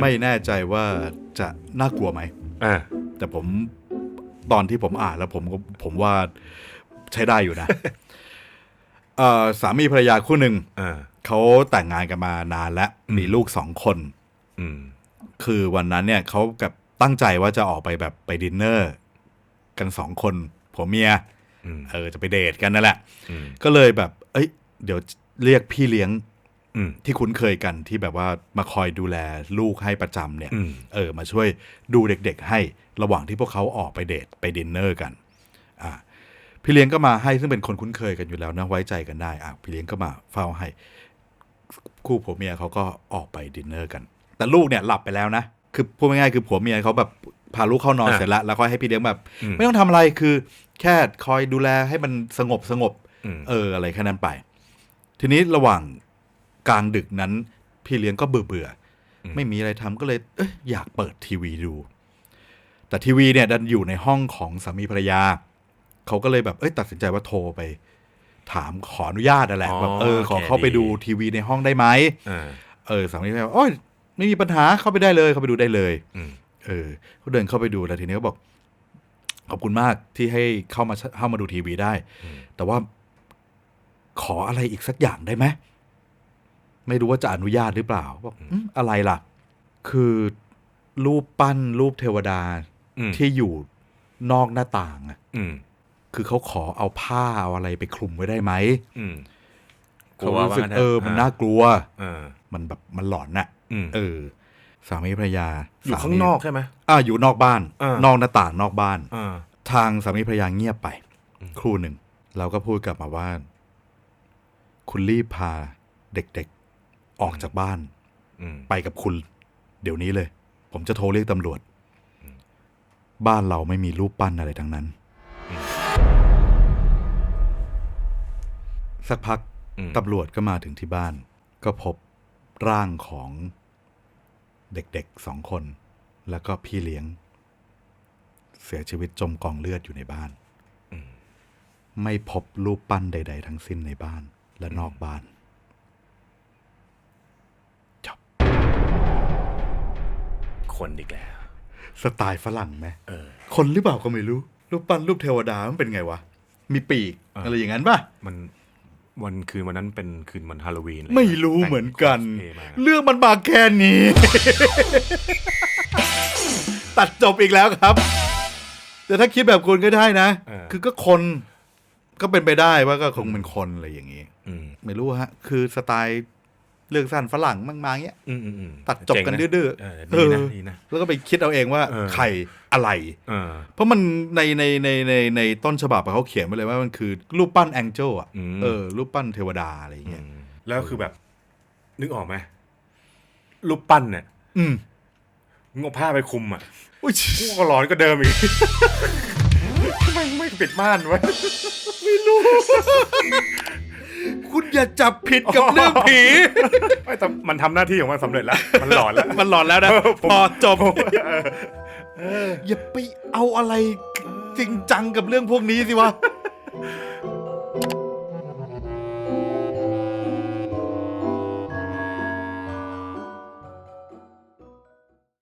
ไม่แน่ใจว่าจะน่ากลัวไหมอ่าแต่ผมตอนที่ผมอ่านแล้วผมก็ผมว่าใช้ได้อยู่นะเอ่อสามีภรรยาคู่หนึ่งอ่าเขาแต่งงานกันมานานแล้วมีลูกสองคน อืม คือวันนั้นเนี่ยเขากับตั้งใจว่าจะออกไปแบบไปดินเนอร์ กันสองคนผัวเมียอืม เออจะไปเดทกันนั่นแหละ อืมก็เลยแบบ เอ้ย เดี๋ยวเรียกพี่เลี้ยงอืม ที่คุ้นเคยกันที่แบบว่ามาคอยดูแลลูกให้ประจำเนี่ยอืมเออมาช่วยดูเด็กๆให้ระหว่างที่พวกเขาออกไปเดทไปดินเนอร์กันอ่าพี่เลี้ยงก็มาให้ซึ่งเป็นคนคุ้นเคยกันอยู่แล้วนะไว้ใจกันได้อะพี่เลี้ยงก็มาเฝ้าให้ คู่ผัวเมียเขาก็ออกไปดินเนอร์กัน แต่ลูกเนี่ยหลับไปแล้วนะคือพูดง่ายๆคือผัวเมียเขาแบบพาลูกเข้านอนอะเสร็จแล้วแล้วค่อยให้พี่เลี้ยงแบบอืมไม่ต้องทำอะไรคือ แค่คอยดูแลให้มันสงบสงบอืมเอออะไรแค่นั้นไป ทีนี้ระหว่าง กลางดึกนั้น พี่เลี้ยงก็เบื่อเบื่อๆอืมไม่มีอะไรทำก็เลยเอยอยากเปิดทีวีดู แต่ทีวีเนี่ยดันอยู่ในห้องของสามีภรรยาเขาก็เลยแบบเอ้ยตัดสินใจว่าโทรไป ถามขออนุญาตนั่นแหละอ๋อแบบเออขอโอเคเข้าไปดีดูทีวีในห้องได้ไหมอ่าเออสามีภรรยาบอกโอ้ยไม่มีปัญหาเข้าไปได้เลยเข้าไปดูได้เลยอืมเออเขาเดินเข้าไปดูแล้วทีนี้ก็บอก ขอบคุณมากที่ให้เข้ามาเข้ามาดูทีวีได้ แต่ว่าขออะไรอีกสักอย่างได้ไหม ไม่รู้ว่าจะอนุญาตหรือเปล่าบอกอืมอะไรล่ะ คือรูปปั้นรูปเทวดาอืมที่อยู่นอกหน้าต่างอะอืมคือเขาขอเอาผ้าเอาอะไรไปคลุมไว้ได้ไหมอืมเขารู้สึกว่างั้นเออ มันน่ากลัวเออมันแบบมันหลอนน่ะอืมเออ สามีภรรยาอยู่สมข้างนอกใช่ไหมอ่าอยู่นอกบ้านอ่านนอกหน้าต่างนอกบ้านอ่าทางสามีภรรยาเงียบไป ครู่หนึ่งเราก็พูดกลับมาว่า คุณรีบพาเด็กๆ ออกจากบ้านอืมไปกับคุณ เดี๋ยวนี้เลย ผมจะโทรเรียกตำรวจ บ้านเราไม่มีรูปปั้นอะไรทั้งนั้น สักพักอืมตำรวจก็มาถึงที่บ้าน ก็พบร่างของเด็กๆสองคน แล้วก็พี่เลี้ยง เสียชีวิตจมกองเลือดอยู่ในบ้าน ไม่พบรูปปั้นใด ๆ ทั้งสิ้นในบ้านและนอกบ้าน คนอีกแล้ว สไตล์ฝรั่งไหมเออ คนหรือเปล่าก็ไม่รู้ รูปปั้นรูปเทวดามันเป็นไงวะ มีปีกอ่าอะไรอย่างนั้นป่ะ มันวันคืนวันนั้นเป็นคืนวันฮาโลวีนเลยไม่รู้เหมือนกัน แต่งคอสเพลย์มาเรื่องมันมาแค่นี้ ตัดจบอีกแล้วครับ แต่ถ้าคิดแบบคุณก็ได้นะ เออ คือก็คนก็เป็นไปได้ว่าก็คงเป็นคนอะไรอย่างนี้ อืม ไม่รู้ฮะ คือสไตล์ เรื่องสั้นฝรั่งมั่งมาเงี้ยอืมอืมอืมตัดจบกันเจ๋งะดื้อเออๆดีนะเออดีนะแล้วก็ไปคิดเอาเองว่าเออใครอะไรเออเพราะมันในในในในในต้นฉบับอะเขาเขียนไว้เลยว่ามันคือรูปปั้นแองเจิลอะอืมเออรูปปั้นเทวดาอะไรอย่างเงี้ยแล้วคือแบบ นึกออกไหมรูปปั้นเนี่ยอืมงเอาผ้าไปคลุมอะอุ้ยกูก็ร้อนก็เดิมอีกทำไมไม่ปิดม่านไว้คุณ อย่าจับผิดกับเรื่องผีไม่แต่มันทำหน้าที่ของมันสำเร็จแล้ว มันหลอนแล้ว มันหลอนแล้วนะผมพอจบผมเอออย่าไปเอาอะไรจริงจังกับเรื่องพวกนี้สิวะ